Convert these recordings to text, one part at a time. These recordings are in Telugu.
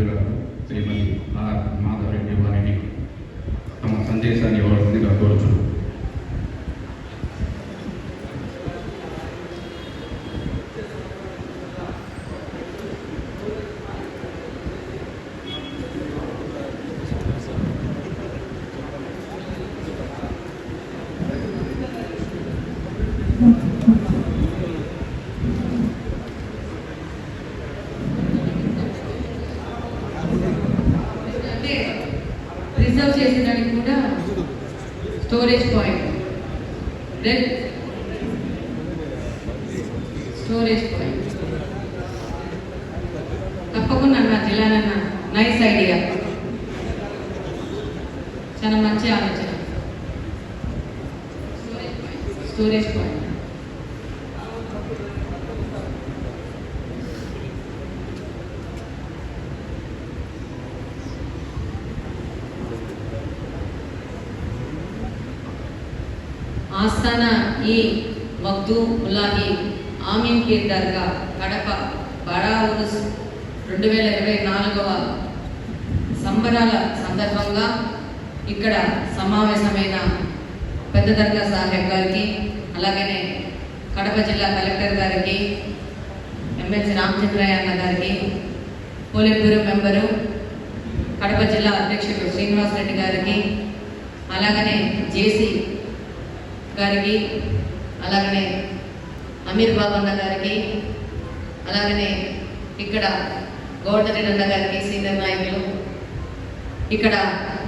సభ్యురాలు శ్రీమతి ఆర్ మాధవరెడ్డి వారిని తమ సందేశాన్ని ఇవ్వాల్సిందిగా కోరుతున్నాను అంటే రిజర్వ్ చేసేదానికి కూడా storage point then storage point తప్పకుండా అన్న జిల్లానన్న నైస్ ఐడియా చాలా మంచి ఆలోచన. స్టోరేజ్ పాయింట్ ఆస్థాన ఈ మగ్దు ఉల్లాహి ఆమీన్ పీర్ దర్గా కడప బడా రెండు వేల ఇరవై నాలుగవ సంబరాల సందర్భంగా ఇక్కడ సమావేశమైన పెద్ద దర్గా సాహెబ్ గారికి అలాగనే కడప జిల్లా కలెక్టర్ గారికి ఎంఎస్ రామచంద్రయ్య అన్న గారికి పోలిట్ బ్యూరో మెంబరు కడప జిల్లా అధ్యక్షుడు శ్రీనివాసరెడ్డి గారికి అలాగనే జేసీ గారికి అలాగనే అమీర్ బాబు గారికి అలాగనే ఇక్కడ గౌడరెడ్డి అన్న గారికి సీనియర్ నాయకులు. ఇక్కడ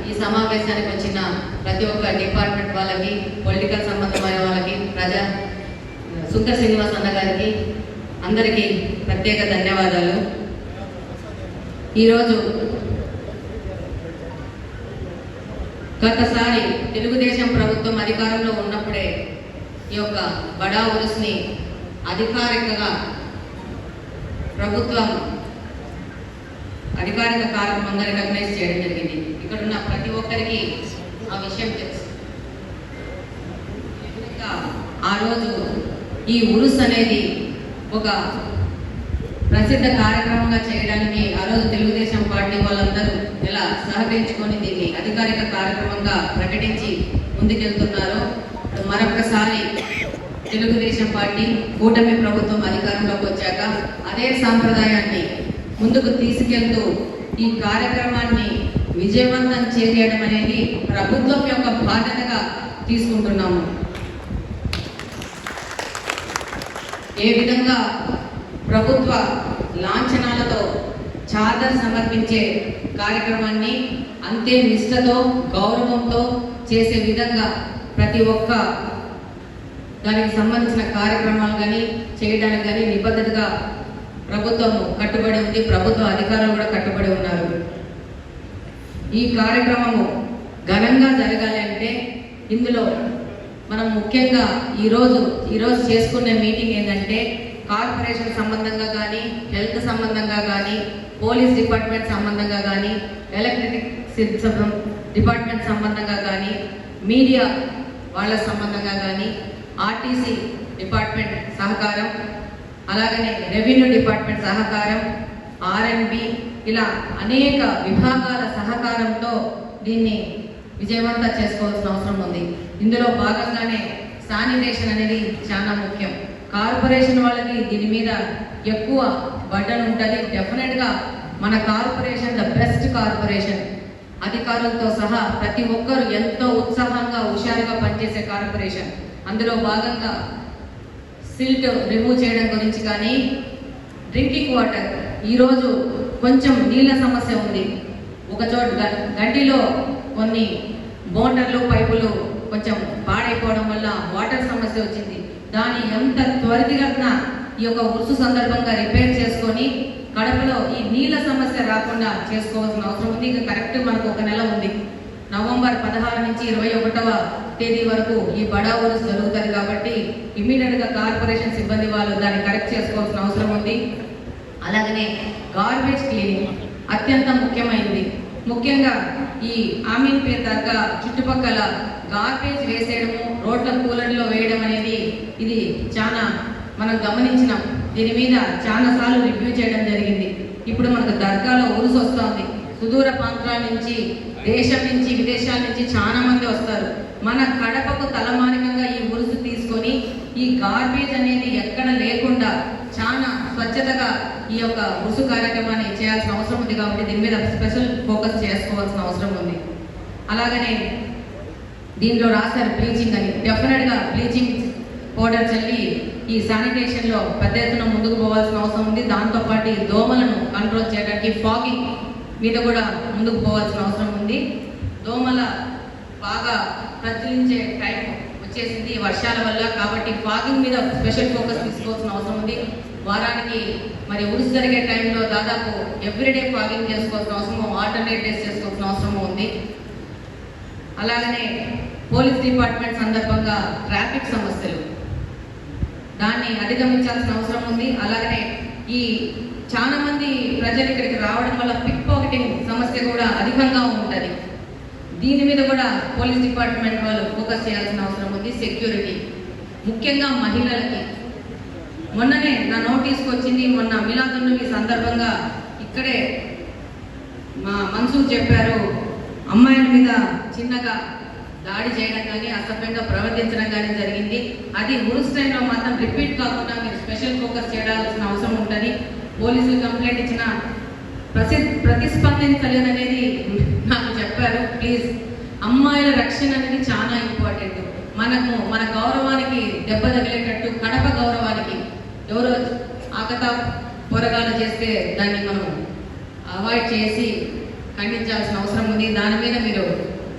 ఈ సమావేశానికి వచ్చిన ప్రతి ఒక్క డిపార్ట్మెంట్ వాళ్ళకి పొలిటికల్ సంబంధమైన వాళ్ళకి ప్రజా సుందర్ శ్రీనివాస్ అన్న గారికి అందరికీ ప్రత్యేక ధన్యవాదాలు. ఈరోజు గతసారి తెలుగుదేశం ప్రభుత్వం అధికారంలో ఉన్నప్పుడే ఈ యొక్క బడా ఉరుస్ని అధికారికంగా ప్రభుత్వం అధికారిక కార్యక్రమంగా రికగ్నైజ్ చేయడం జరిగింది. ఇక్కడ ఉన్న ప్రతి ఒక్కరికి ఆ విషయం తెలుసు. ఇంకా ఆ రోజు ఈ ఉరుస్ అనేది ఒక ప్రసిద్ధ కార్యక్రమంగా చేయడానికి ఆ రోజు తెలుగుదేశం పార్టీ వాళ్ళందరూ ఎలా సహకరించుకొని దీన్ని అధికారిక కార్యక్రమంగా ప్రకటించి ముందుకెళ్తున్నారో మరొకసారి తెలుగుదేశం పార్టీ కూటమి ప్రభుత్వం అధికారంలోకి వచ్చాక అదే సాంప్రదాయాన్ని ముందుకు తీసుకెళ్తూ ఈ కార్యక్రమాన్ని విజయవంతం చేయడం అనేది ప్రభుత్వం యొక్క బాధ్యతగా తీసుకుంటున్నాము. ఏ విధంగా ప్రభుత్వ లాంఛనాలతో చాదర్ సమర్పించే కార్యక్రమాన్ని అంతే నిష్ఠతో గౌరవంతో చేసే విధంగా ప్రతి ఒక్క దానికి సంబంధించిన కార్యక్రమాలు కానీ చేయడానికి కానీ నిబద్ధతగా ప్రభుత్వం కట్టుబడి ఉంది. ప్రభుత్వ అధికారులు కూడా కట్టుబడి ఉన్నారు. ఈ కార్యక్రమము ఘనంగా జరగాలి అంటే ఇందులో మనం ముఖ్యంగా ఈరోజు ఈరోజు చేసుకునే మీటింగ్ ఏంటంటే కార్పొరేషన్ సంబంధంగా కానీ హెల్త్ సంబంధంగా కానీ పోలీస్ డిపార్ట్మెంట్ సంబంధంగా కానీ ఎలక్ట్రిక్ డిపార్ట్మెంట్ సంబంధంగా కానీ మీడియా వాళ్ళ సంబంధంగా కానీ ఆర్టీసీ డిపార్ట్మెంట్ సహకారం అలాగనే రెవెన్యూ డిపార్ట్మెంట్ సహకారం ఆర్ఎండ్బి ఇలా అనేక విభాగాల సహకారంతో దీన్ని విజయవంతం చేసుకోవాల్సిన అవసరం ఉంది. ఇందులో భాగంగానే శానిటేషన్ అనేది చాలా ముఖ్యం. కార్పొరేషన్ వాళ్ళకి దీని మీద ఎక్కువ బటన్ ఉంటుంది. డెఫినెట్గా మన కార్పొరేషన్ ద బెస్ట్ కార్పొరేషన్ అధికారులతో సహా ప్రతి ఒక్కరు ఎంతో ఉత్సాహంగా హుషారుగా పనిచేసే కార్పొరేషన్. అందులో భాగంగా సిల్ట్ రిమూవ్ చేయడం గురించి కానీ డ్రింకింగ్ వాటర్. ఈరోజు కొంచెం నీళ్ళ సమస్య ఉంది. ఒక చోట గ- గడ్డిలో కొన్ని మోటార్లు పైపులు కొంచెం పాడైపోవడం వల్ల వాటర్ సమస్య వచ్చింది. దాన్ని ఎంత త్వరితగతిన ఈ యొక్క ఉరుసు సందర్భంగా రిపేర్ చేసుకొని కడపలో ఈ నీళ్ళ సమస్య రాకుండా చేసుకోవాల్సిన అవసరం ఉంది. ఇంకా కరెక్ట్ మనకు ఒక నెల ఉంది. నవంబర్ పదహారు నుంచి ఇరవై ఒకటవ తేదీ వరకు ఈ బడా ఉరుసు జరుగుతుంది కాబట్టి ఇమీడియట్గా కార్పొరేషన్ సిబ్బంది వాళ్ళు దాన్ని కరెక్ట్ చేసుకోవాల్సిన అవసరం ఉంది. అలాగనే గార్బేజ్ క్లీనింగ్ అత్యంత ముఖ్యమైనది. ముఖ్యంగా ఈ ఆమీన్ పేరు దగ్గర చుట్టుపక్కల గార్బేజ్ వేసేయడము రోడ్ల కూలర్లో వేయడం అనేది ఇది చాలా మనం గమనించినాం దీని మీద చాలా సార్లు రివ్యూ చేయడం జరిగింది. ఇప్పుడు మనకు దర్గాలో ఊరుసు వస్తుంది సుదూర ప్రాంతాల నుంచి దేశం నుంచి విదేశాల నుంచి చాలా మంది వస్తారు. మన కడపకు తలమానికంగా ఈ ఉరుసు తీసుకొని ఈ గార్బేజ్ అనేది ఎక్కడ లేకుండా చాలా స్వచ్ఛతగా ఈ యొక్క ఉరుసు కార్యక్రమాన్ని చేయాల్సిన అవసరం ఉంది కాబట్టి దీని మీద స్పెషల్ ఫోకస్ చేసుకోవాల్సిన అవసరం ఉంది. అలాగనే దీనిలో రాశారు బ్లీచింగ్ అని. డెఫినెట్గా బ్లీచింగ్ పౌడర్ చల్లి ఈ శానిటేషన్లో పెద్ద ఎత్తున ముందుకు పోవాల్సిన అవసరం ఉంది. దాంతోపాటు ఈ దోమలను కంట్రోల్ చేయడానికి ఫాగింగ్ మీద కూడా ముందుకు పోవాల్సిన అవసరం ఉంది. దోమల బాగా ప్రచురించే టైం వచ్చేసింది వర్షాల వల్ల. కాబట్టి ఫాగింగ్ మీద స్పెషల్ ఫోకస్ తీసుకోవాల్సిన అవసరం ఉంది. వారానికి మరి ఉరుసు జరిగే టైంలో దాదాపు ఎవ్రీడే ఫాగింగ్ చేసుకోవాల్సిన అవసరము ఆల్టర్నేట్ డేస్ చేసుకోవాల్సిన అవసరం ఉంది. అలాగనే పోలీస్ డిపార్ట్మెంట్ సందర్భంగా ట్రాఫిక్ సమస్యలు. దాన్ని అధిగమించాల్సిన అవసరం ఉంది. అలాగనే ఈ చాలా మంది ప్రజలు ఇక్కడికి రావడం వల్ల పిక్ పాకెటింగ్ సమస్య కూడా అధికంగా ఉంటుంది. దీని మీద కూడా పోలీస్ డిపార్ట్మెంట్ వాళ్ళు ఫోకస్ చేయాల్సిన అవసరం ఉంది. సెక్యూరిటీ ముఖ్యంగా మహిళలకి. మొన్ననే నా నోటీస్కి వచ్చింది మొన్న మిలాదున్నవి సందర్భంగా ఇక్కడే మా మన్సూర్ చెప్పారు. అమ్మాయిల మీద చిన్నగా దాడి చేయడం కానీ అసభ్యంగా ప్రవర్తించడం కానీ జరిగింది. అది ఉరుస్ టైంలో మాత్రం రిపీట్ కాకుండా మీరు స్పెషల్ ఫోకస్ చేయాల్సిన అవసరం ఉంటుంది. పోలీసులు కంప్లైంట్ ఇచ్చిన ప్రసి ప్రతిస్పందించలేదనేది నాకు చెప్పారు. ప్లీజ్ అమ్మాయిల రక్షణ అనేది చాలా ఇంపార్టెంట్. మనము మన గౌరవానికి దెబ్బ తగిలేటట్టు కడప గౌరవానికి ఎవరో ఆకతా పొరగాలు చేస్తే దాన్ని మనం అవాయిడ్ చేసి ఖండించాల్సిన అవసరం ఉంది. దాని మీద మీరు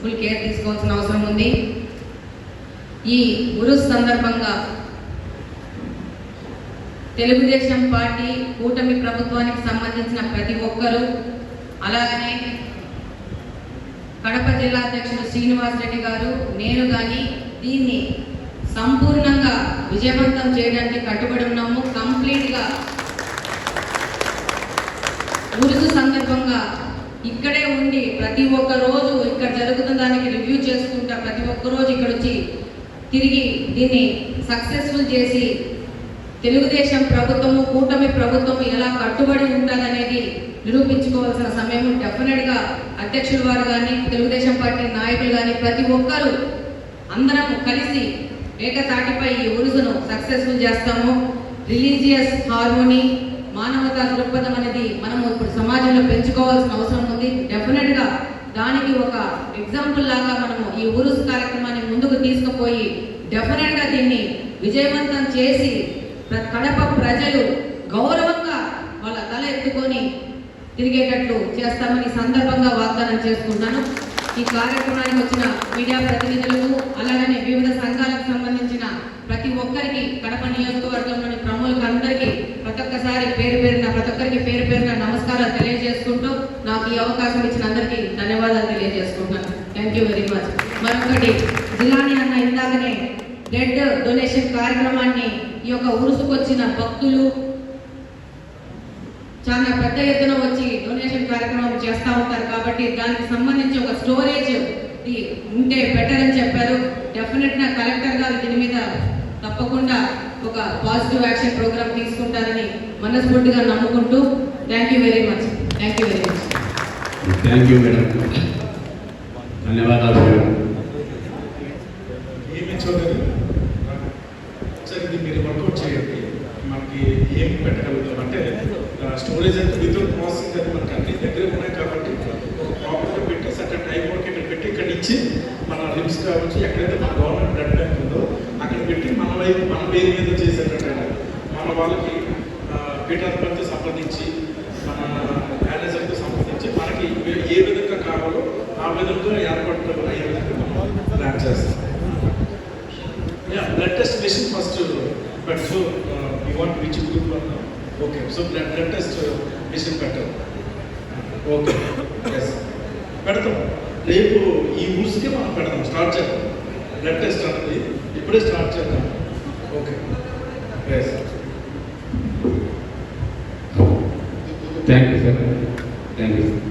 ఫుల్ కేర్ తీసుకోవాల్సిన అవసరం ఉంది. ఈ ఉరుస్ సందర్భంగా తెలుగుదేశం పార్టీ కూటమి ప్రభుత్వానికి సంబంధించిన ప్రతి ఒక్కరూ అలాగనే కడప జిల్లా అధ్యక్షుడు శ్రీనివాస్ రెడ్డి గారు నేను కానీ దీన్ని సంపూర్ణంగా విజయవంతం చేయడానికి కట్టుబడి ఉన్నాము. కంప్లీట్గా ఉరుసు సందర్భంగా ఇక్కడే ఉండి ప్రతి ఒక్క రోజు ఇక్కడ జరుగుతున్న దానికి రివ్యూ చేసుకుంటా ప్రతి ఒక్క రోజు ఇక్కడ వచ్చి తిరిగి దీన్ని సక్సెస్ఫుల్ చేసి తెలుగుదేశం ప్రభుత్వము కూటమి ప్రభుత్వం ఎలా కట్టుబడి ఉంటుందనేది నిరూపించుకోవాల్సిన సమయం. డెఫినెట్గా అధ్యక్షుడు వారు కానీ తెలుగుదేశం పార్టీ నాయకులు కానీ ప్రతి ఒక్కరూ అందరం కలిసి ఏకతాటిపై ఈ ఉరుసును సక్సెస్ఫుల్ చేస్తాము. రిలీజియస్ హార్మోనీ మానవతా దృక్పథం అనేది మనము ఇప్పుడు సమాజంలో పెంచుకోవాల్సిన అవసరం ఉంది. డెఫినెట్గా దానికి ఒక ఎగ్జాంపుల్ లాగా మనము ఈ ఊరుస్ కార్యక్రమాన్ని ముందుకు తీసుకుపోయి డెఫినెట్గా దీన్ని విజయవంతం చేసి కడప ప్రజలు గౌరవంగా వాళ్ళ తల ఎత్తుకొని తిరిగేటట్లు చేస్తామని సందర్భంగా వాగ్దానం చేసుకుంటాను ఈ కార్యక్రమానికి వచ్చిన మీడియా ప్రతినిధులకు అలాగనే వివిధ సంఘాలకు సంబంధించిన ప్రతి ఒక్కరికి కడప నియోజకవర్గంలోని ప్రముఖులకు అందరికీ ప్రతి ఒక్కసారి పేరు పేరున ప్రతి ఒక్కరికి పేరు పేరున నమస్కారాలు తెలియజేసుకుంటూ నాకు ఈ అవకాశం ఇచ్చిన అందరికీ ధన్యవాదాలు తెలియజేసుకుంటున్నాను. థ్యాంక్ యూ వెరీ మచ్ మరొకటి జిల్లాని అన్న ఇందాకనే బ్లడ్ డొనేషన్ కార్యక్రమాన్ని ఈ యొక్క ఉరుసుకొచ్చిన భక్తులు చాలా పెద్ద ఎత్తున వచ్చి డొనేషన్ కార్యక్రమం చేస్తూ ఉంటారు కాబట్టి దానికి సంబంధించి ఒక స్టోరేజ్ ఉంటే బెటర్ అని చెప్పారు. డెఫినెట్గా కలెక్టర్ గారు దీని మీద తప్పకుండా ఒక పాజిటివ్ యాక్షన్ ప్రోగ్రామ్ తీసుకుంటారని మనస్ఫూర్తిగా నమ్ముకుంటూ thank you very much thank you very much thank you madam ధన్యవాదాలు మేడం ఏమి చూడదు సరే ఇది మీరు వర్కౌట్ చేయండి. మనకి ఏం పెట్టగలుగుతాం? అంటే స్టోరేజ్ అంటే వితౌట్ ప్రాసెసింగ్ అది మనకి అన్ని దగ్గర ఉన్నాయి కాబట్టి ఒక ప్రాపర్గా పెట్టి సర్టన్ టైం వరకు ఇక్కడ పెట్టి ఇక్కడ ఇచ్చి మన లిమ్స్ కావచ్చు ఎక్కడైతే మన గవర్నమెంట్ బ్లడ్ బ్యాంక్ ఉందో అక్కడ పెట్టి మన వైపు మన పేరు మీద చేసేటట్టు మన వాళ్ళకి పీఠాధిపతితో సంప్రదించి మన మేనేజర్తో సంప్రదించి మనకి ఏ- విధంగా కావాలో ఆ విధంగా ఏర్పాటు అయ్యే విధంగా ప్లాన్ చేస్తాం. Yeah, blood test machine first, uh, but so uh, which you want which group blood now? Uh, okay, so okay yes పెడతాం రేపు ఈ ఊసుకే మనం పెడతాం స్టార్ట్ చేద్దాం. బ్లడ్ టెస్ట్ అనేది ఇప్పుడే స్టార్ట్ చేద్దాం. Okay yes thank you sir thank you